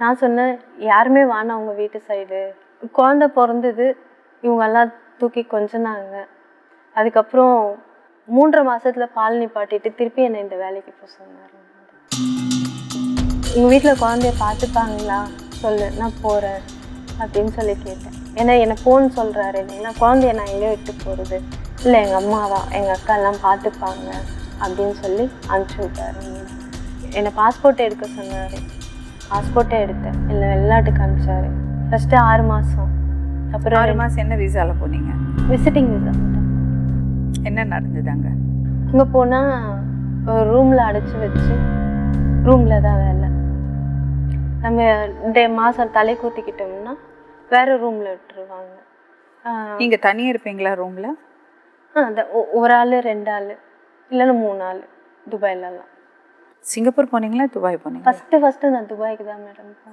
நான் சொன்னேன் யாருமே வேணாம் அவங்க வீட்டு சைடு குழந்த பிறந்தது இவங்கெல்லாம் தூக்கி கொஞ்சினாங்க. அதுக்கப்புறம் மூன்றரை மாதத்தில் பால் நிப்பாட்டிட்டு திருப்பி என்னை இந்த வேலைக்கு போக சொன்னார். எங்கள் வீட்டில் குழந்தைய பார்த்துப்பாங்களா சொல்லு நான் போகிறேன் அப்படின்னு சொல்லி கேட்டேன். ஏன்னா என்னை போன்னு சொல்கிறாரு இல்லைங்களா குழந்தைய நான் எங்கேயோ விட்டு போகிறது இல்லை எங்கள் அம்மாவா? எங்கள் அக்கா எல்லாம் பார்த்துப்பாங்க அப்படின்னு சொல்லி அனுப்பிச்சி விட்டாரு. என்னை பாஸ்போர்ட் எடுக்க சொன்னார். பாஸ்போர்ட்டே எடுத்தேன். இல்லை வெளிநாட்டுக்கு அனுப்பிச்சாரு. ஃபஸ்ட்டு ஆறு மாதம் அப்புறம் ஆறு மாதம் என்ன விசால போனீங்க? விசிட்டிங் விசா என்ன நடந்தது அங்கே? அங்கே போனால் ஒரு ரூமில் அடைச்சி வச்சு ரூமில் தான் வேலை. நம்ம டே மாதம் தலை கூத்திக்கிட்டோம்னா வேறு ரூமில் விட்டுருவாங்க. நீங்கள் தனியாக இருப்பீங்களா ரூமில் ஆ, ஒரு ஆள் ரெண்டு ஆள் இல்லைன்னா மூணு ஆள் துபாயிலலாம். சிங்கப்பூர் போனீங்களா துபாய் போனீங்களா? ஃபஸ்ட்டு ஃபஸ்ட்டு நான் துபாய்க்கு தான் மேடம்